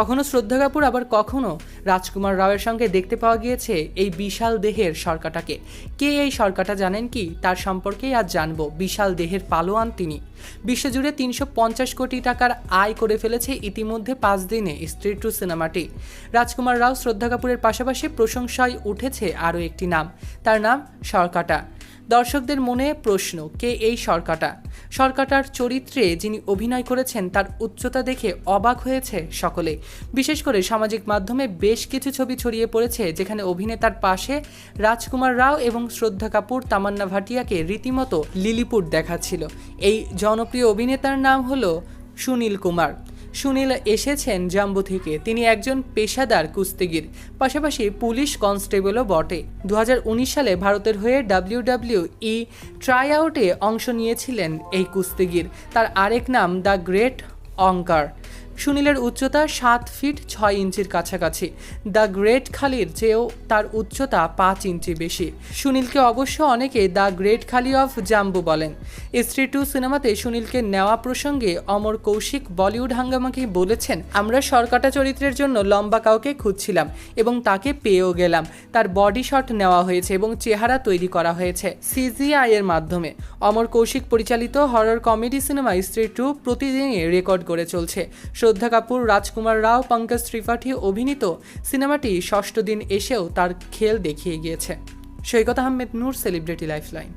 কখনো শ্রদ্ধা কাপুর, আবার কখনো রাজকুমার রাওয়ের সঙ্গে দেখতে পাওয়া গিয়েছে এই বিশাল দেহের সরকাটাকে। কে এই সরকাটা জানেন কি? তার সম্পর্কেই আজ জানব। বিশাল দেহের পালোয়ান তিনি। বিশ্বজুড়ে তিনশো পঞ্চাশ কোটি টাকার আয় করে ফেলেছে ইতিমধ্যে পাঁচ দিনে স্ত্রী টু সিনেমাটি। রাজকুমার রাও শ্রদ্ধা কাপুরের পাশাপাশি প্রশংসায় উঠেছে আরও একটি নাম। তার নাম সরকাটা। দর্শকদের মনে প্রশ্ন, কে এই সরকাটা সরকাটার চরিত্রে যিনি অভিনয় করেছেন, তার উচ্চতা দেখে অবাক হয়েছে সকলে। বিশেষ করে সামাজিক মাধ্যমে বেশ কিছু ছবি ছড়িয়ে পড়েছে, যেখানে অভিনেতার পাশে রাজকুমার রাও এবং শ্রদ্ধা কাপুর, তামান্না ভাটিয়াকে রীতিমতো লিলিপুট দেখাচ্ছিল। এই জনপ্রিয় অভিনেতার নাম হলো সুনীল কুমার। সুনীল এসেছেন জাম্বু থেকে। তিনি একজন পেশাদার কুস্তিগির। পাশাপাশি পুলিশ কনস্টেবলও বটে। দু হাজার উনিশ সালে ভারতের হয়ে ডাব্লিউডাব্লিউ ই ট্রাই আউটে অংশ নিয়েছিলেন এই কুস্তিগির। তার আরেক নাম দ্য গ্রেট অঙ্কার। সুনীলের উচ্চতা সাত ফিট ছয় ইঞ্চির কাছাকাছি। দ্য গ্রেট খালির চেয়েও তার উচ্চতা পাঁচ ইঞ্চি বেশি। সুনীলকে অবশ্য অনেকে দ্য গ্রেট খালি অফ জাম্বু বলেন। স্ত্রী টু সিনেমাতে সুনীলকে নেওয়া প্রসঙ্গে অমর কৌশিক বলিউড হাঙ্গামাকে বলেছেন, আমরা সরকাটা চরিত্রের জন্য লম্বা কাউকে খুঁজছিলাম এবং তাকে পেয়েও গেলাম। তার বডি শট নেওয়া হয়েছে এবং চেহারা তৈরি করা হয়েছে সিজিআই এর মাধ্যমে। অমর কৌশিক পরিচালিত horror comedy cinema Stree two প্রতিদিনই রেকর্ড করে চলছে। শ্রদ্ধা কাপুর, রাজকুমার রাও, পঙ্কজ ত্রিপাঠী, অভিনীত সিনেমাটি ষষ্ঠ দিন এসেও তার খেল দেখিয়ে গিয়েছে। Saikat Ahmed Noor celebrity lifeline